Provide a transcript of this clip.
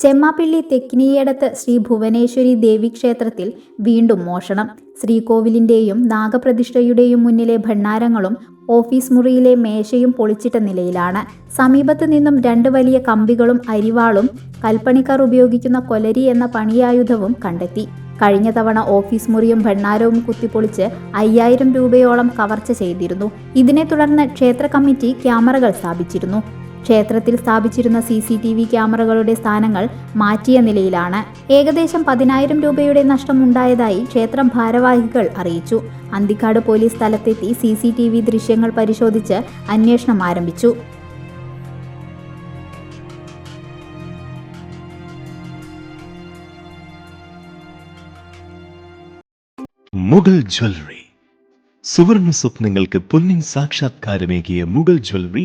ചെമ്മാപ്പിള്ളി തെക്കിനിയടത്ത് ശ്രീ ഭുവനേശ്വരി ദേവി ക്ഷേത്രത്തിൽ വീണ്ടും മോഷണം. ശ്രീകോവിലിന്റെയും നാഗപ്രതിഷ്ഠയുടെയും മുന്നിലെ ഭണ്ണാരങ്ങളും ഓഫീസ് മുറിയിലെ മേശയും പൊളിച്ചിട്ട നിലയിലാണ്. സമീപത്ത് നിന്നും രണ്ട് വലിയ കമ്പികളും അരിവാളും കൽപ്പണിക്കാർ ഉപയോഗിക്കുന്ന കൊലരി എന്ന പണിയായുധവും കണ്ടെത്തി. കഴിഞ്ഞ തവണ ഓഫീസ് മുറിയും ഭണ്ണാരവും കുത്തിപ്പൊളിച്ച് അയ്യായിരം രൂപയോളം കവർച്ച ചെയ്തിരുന്നു. ഇതിനെ തുടർന്ന് ക്ഷേത്ര കമ്മിറ്റി ക്യാമറകൾ സ്ഥാപിച്ചിരുന്നു. ക്ഷേത്രത്തിൽ സ്ഥാപിച്ചിരുന്ന സി സി ടി വി ക്യാമറകളുടെ സ്ഥാനങ്ങൾ മാറ്റിയ നിലയിലാണ്. ഏകദേശം പതിനായിരം രൂപയുടെ നഷ്ടമുണ്ടായതായി ക്ഷേത്രം ഭാരവാഹികൾ അറിയിച്ചു. അന്തിക്കാട് പോലീസ് സ്ഥലത്തെത്തി സി സി ടി വി ദൃശ്യങ്ങൾ പരിശോധിച്ച് അന്വേഷണം ആരംഭിച്ചു. മുഗൾ ജ്വല്ലറി. സുവർണ സ്വപ്നങ്ങൾക്ക് പൊന്നിൻ സാക്ഷാത്കാരമേകിയ മുഗൾ ജ്വല്ലറി